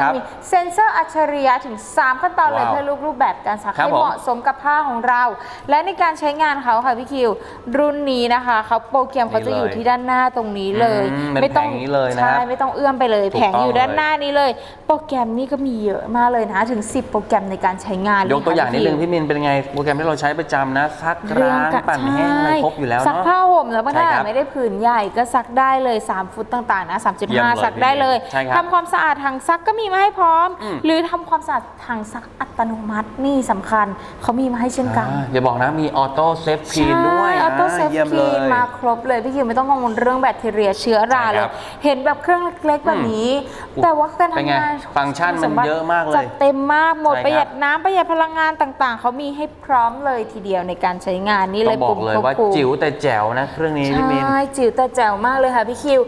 ครับมีเซ็นเซอร์อัจฉริยะถึง 3 ขั้นตอนเลยว้าวเพื่อรูปรูปแบบการซักครับให้ผมเหมาะสมกับผ้าของเรา และในการใช้งานเขาค่ะพี่คิว รุ่นนี้นะคะเขาโปรแกรมเขาจะอยู่ที่ด้านหน้าตรงนี้เลยอืมเป็นแผงนี้เลยนะใช่ไม่ต้องเอื้อมไปเลย ถูกแผงอยู่ต้องด้านหน้านี้เลย โปรแกรมนี่ก็มีเยอะมากเลยนะถึง 10 โปรแกรมในการใช้งานยกตัวอย่างนิดนึงพี่พี่มินเป็นไงโปรแกรมที่เราใช้ประจำนะซักล้างปั่นแห้งอะไรครบอยู่แล้วซักเนาะ ผ้าห่มแล้วก็ใช่ถ้าครับไม่ได้ผืนใหญ่ก็ซักได้เลย 3 ฟุตต่างๆนะเยี่ยมเลย3.5 ซักได้เลยใช่ครับ ทำความสะอาดถังซักก็มีมาให้พร้อม อืม หรือทำความสะอาดถังซักอัตโนมัตินี่สำคัญ เขามีมาให้เช่นกัน อ่าอย่าบอกนะมีออโต้เซฟคลีนด้วยออโต้เซฟยี่ยมคเลลีนย มาครบเลยพี่คิวไม่ต้องกังวลเรื่องแบคทีเรียเชื้อราใช่เลครัย บเห็นแบบเครื่องเล็กๆแบบนี้อุ๊ยแต่ว่าการเป็นไงทำงานฟังก์ชันมันสบัติเยอะมากเลยจัดเต็มมากหมดใช่ครับ ประหยัดน้ำประหยัดพลังงานต่างๆ เขามีให้พร้อมเลยทีเดียวในการใช้งานนี่ต้เลอยงบอกเลยปุ่มว่าควบคุมจิ๋วแต่แจ๋วนะเครื่องนี้พี่มิน ใช่จิ๋วแต่แจ๋วมากเลยค่ะพี่คิว